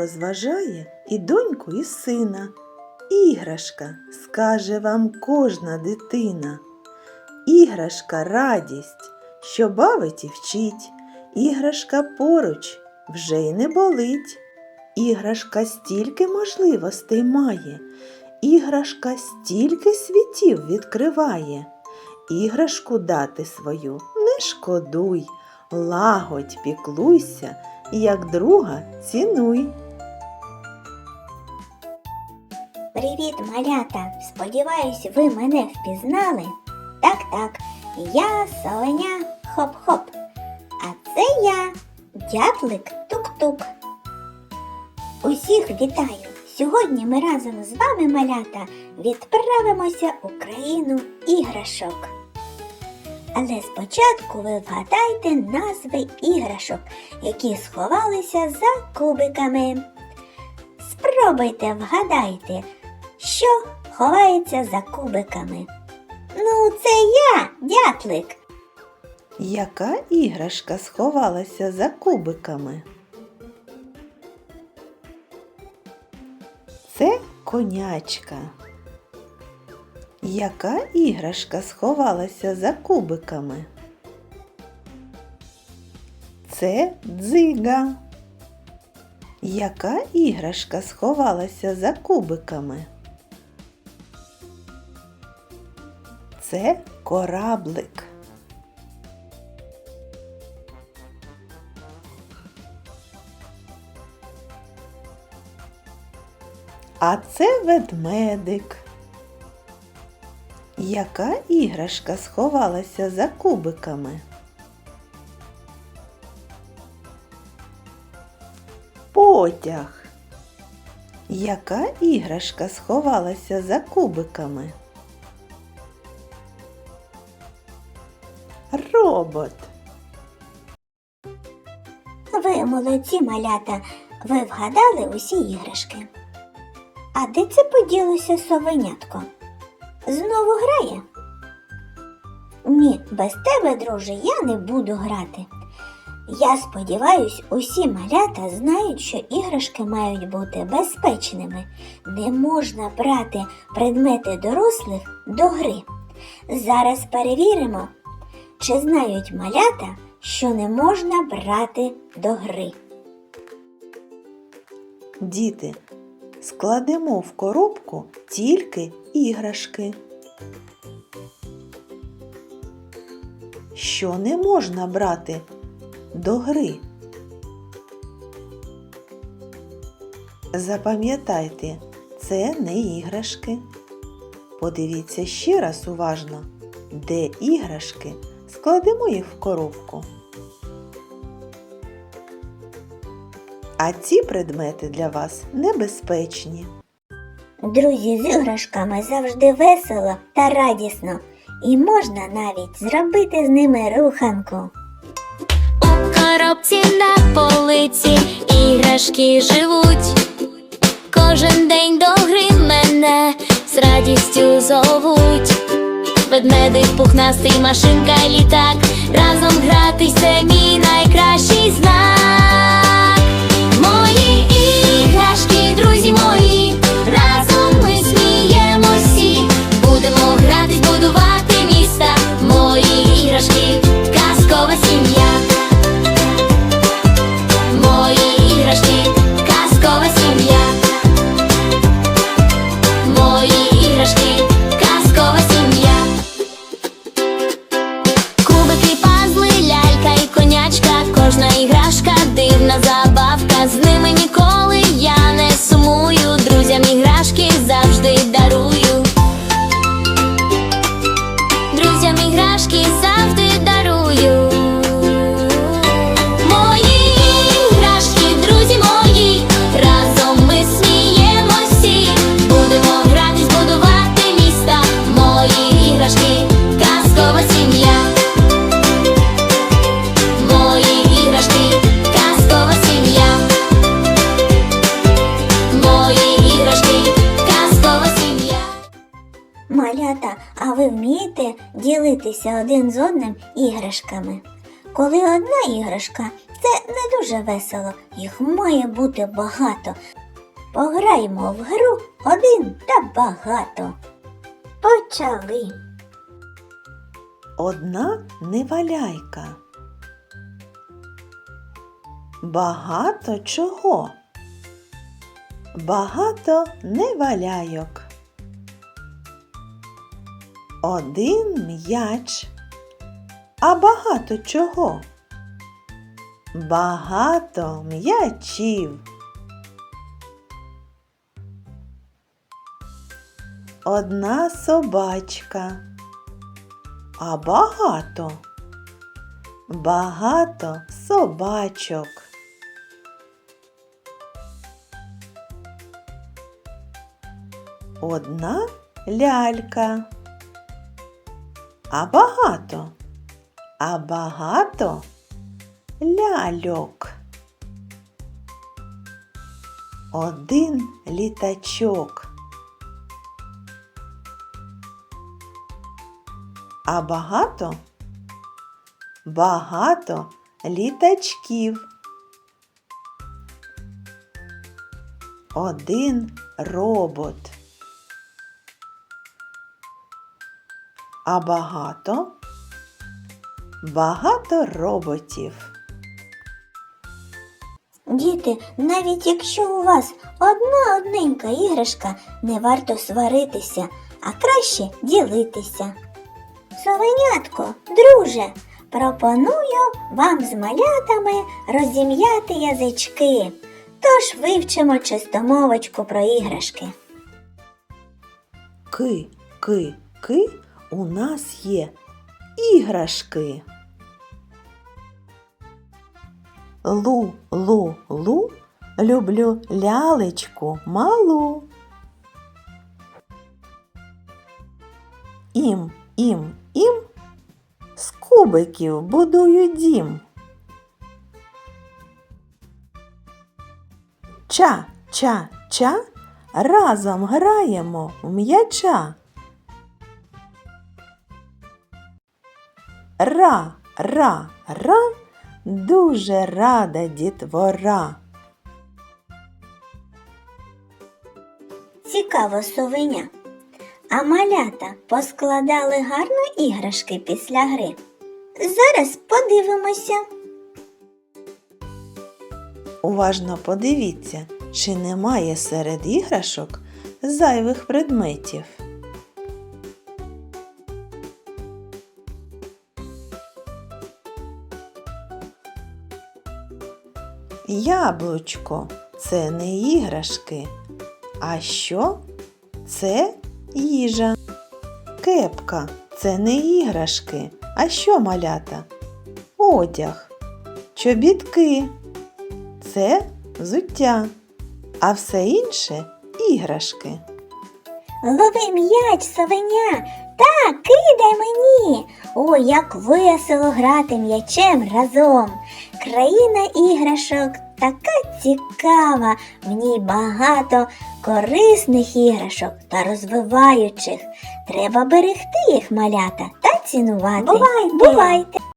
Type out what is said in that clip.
розважає і доньку, і сина. Іграшка, скаже вам кожна дитина. Іграшка радість, що бавить і вчить. Іграшка поруч вже й не болить. Іграшка стільки можливостей має, іграшка стільки світів відкриває. Іграшку дати свою не шкодуй, лагодь, піклуйся, як друга цінуй. Малята! Сподіваюсь, ви мене впізнали. Так, так, я совеня хоп-хоп. А це я, дятлик тук-тук. Усіх вітаю! Сьогодні ми разом з вами, малята, відправимося у країну іграшок. Але спочатку ви вгадайте назви іграшок, які сховалися за кубиками. Спробуйте вгадайте, що ховається за кубиками. Ну, це я, дятлик. Яка іграшка сховалася за кубиками? Це конячка. Яка іграшка сховалася за кубиками? Це дзига. Яка іграшка сховалася за кубиками? Це кораблик. А це ведмедик. Яка іграшка сховалася за кубиками? Потяг. Яка іграшка сховалася за кубиками? Робот. Ви молодці малята, ви вгадали усі іграшки. А де це поділося совенятко? Знову грає? Ні, без тебе, друже, я не буду грати. Я сподіваюсь, усі малята знають, що іграшки мають бути безпечними. Не можна брати предмети дорослих до гри. Зараз перевіримо, чи знають малята, що не можна брати до гри. Діти, складемо в коробку тільки іграшки. Що не можна брати до гри? Запам'ятайте, це не іграшки. Подивіться ще раз уважно, де іграшки, складемо їх в коробку. А ці предмети для вас небезпечні. Друзі, з іграшками завжди весело та радісно, і можна навіть зробити з ними руханку. У коробці на полиці іграшки живуть. Кожен день до гри мене з радістю зовуть. Ведмедик, пухнастий машинка, літак. Разом гратися це мій найкращий Малята, а ви вмієте ділитися один з одним іграшками? Коли одна іграшка Це не дуже весело, їх має бути багато. Пограємо в гру один та багато. Почали. Одна неваляйка. Багато чого. Багато неваляйок. Один м'яч. А багато чого? Багато м'ячів. Одна собачка. А багато. Багато собачок. Одна лялька. А багато. А багато ляльок. Один літачок. А багато? Багато літачків. Один робот. А багато? Багато роботів. Діти, навіть якщо у вас одна одненька іграшка, не варто сваритися, а краще ділитися. Совенятко, друже, пропоную вам з малятами розім'яти язички. Тож вивчимо чистомовочку про іграшки. Ки, ки, ки у нас є іграшки. Лу, лу, лу, люблю лялечку малу. Ім, ім, ім, з кубиків будую дім. Ча, ча, ча, разом граємо в м'яча. Ра, ра, ра, дуже рада дітвора. Цікаво совеня. А малята поскладали гарно іграшки після гри. Зараз подивимося. Уважно подивіться, чи немає серед іграшок зайвих предметів. Яблучко це не іграшки. А що? Це їжа. Кепка це не іграшки. А що малята? Одяг. Чобітки це взуття, а все інше іграшки. Лови м'яч, совеня. Так, кидай мені. Ой, як весело грати м'ячем разом. Країна іграшок така цікава, в ній багато корисних іграшок та розвиваючих. Треба берегти їх малята та цінувати. Бувайте! Бувайте!